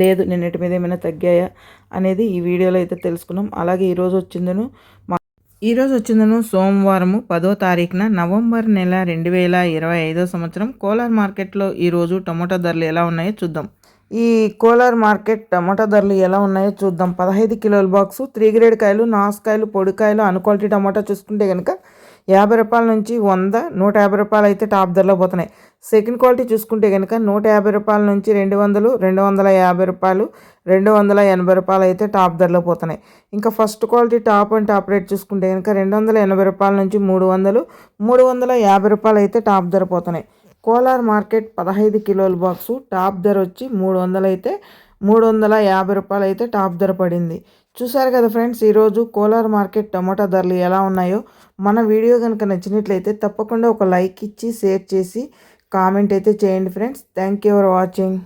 లేదు నిన్నటి మీద ఏమైనా తగ్గాయా అనేది ఈ వీడియోలో అయితే తెలుసుకున్నాం. అలాగే ఈరోజు వచ్చిందను మా ఈరోజు వచ్చిందను సోమవారము పదో తారీఖున నవంబర్ నెల రెండు వేల ఇరవై ఐదో సంవత్సరం కోలార్ మార్కెట్లో ఈరోజు టమోటా ధరలు ఎలా ఉన్నాయో చూద్దాం. ఈ కోలార్ మార్కెట్ టమాటా ధరలు ఎలా ఉన్నాయో చూద్దాం. పదహైదు కిలోల బాక్సు త్రీ గ్రేడ్ కాయలు నాసుకాయలు పొడికాయలు అన్ క్వాలిటీ టమాటా చూసుకుంటే కనుక యాభై రూపాయల నుంచి వంద నూట యాభై రూపాయలు అయితే టాప్ ధరలో పోతున్నాయి. సెకండ్ క్వాలిటీ చూసుకుంటే కనుక నూట యాభై రూపాయల నుంచి రెండు వందలు రెండు వందల యాభై రూపాయలు రెండు వందల ఎనభై రూపాయలు అయితే టాప్ ధరలో పోతున్నాయి. ఇంకా first quality top and top rate చూసుకుంటే కనుక రెండు వందల ఎనభై రూపాయల నుంచి మూడు వందలు మూడు వందల యాభై రూపాయలు అయితే టాప్ ధర పోతున్నాయి. కోలార్ మార్కెట్ పదహైదు కిలోల బాక్సు టాప్ ధర వచ్చి మూడు వందలు అయితే మూడు వందల యాభై రూపాయలు అయితే టాప్ ధర పడింది. చూసారు కదా ఫ్రెండ్స్ ఈరోజు కోలార్ మార్కెట్ టమాటా ధరలు ఎలా ఉన్నాయో? మన వీడియో కనుక నచ్చినట్లయితే తప్పకుండా ఒక లైక్ ఇచ్చి షేర్ చేసి కామెంట్ అయితే చేయండి friends. Thank you for watching.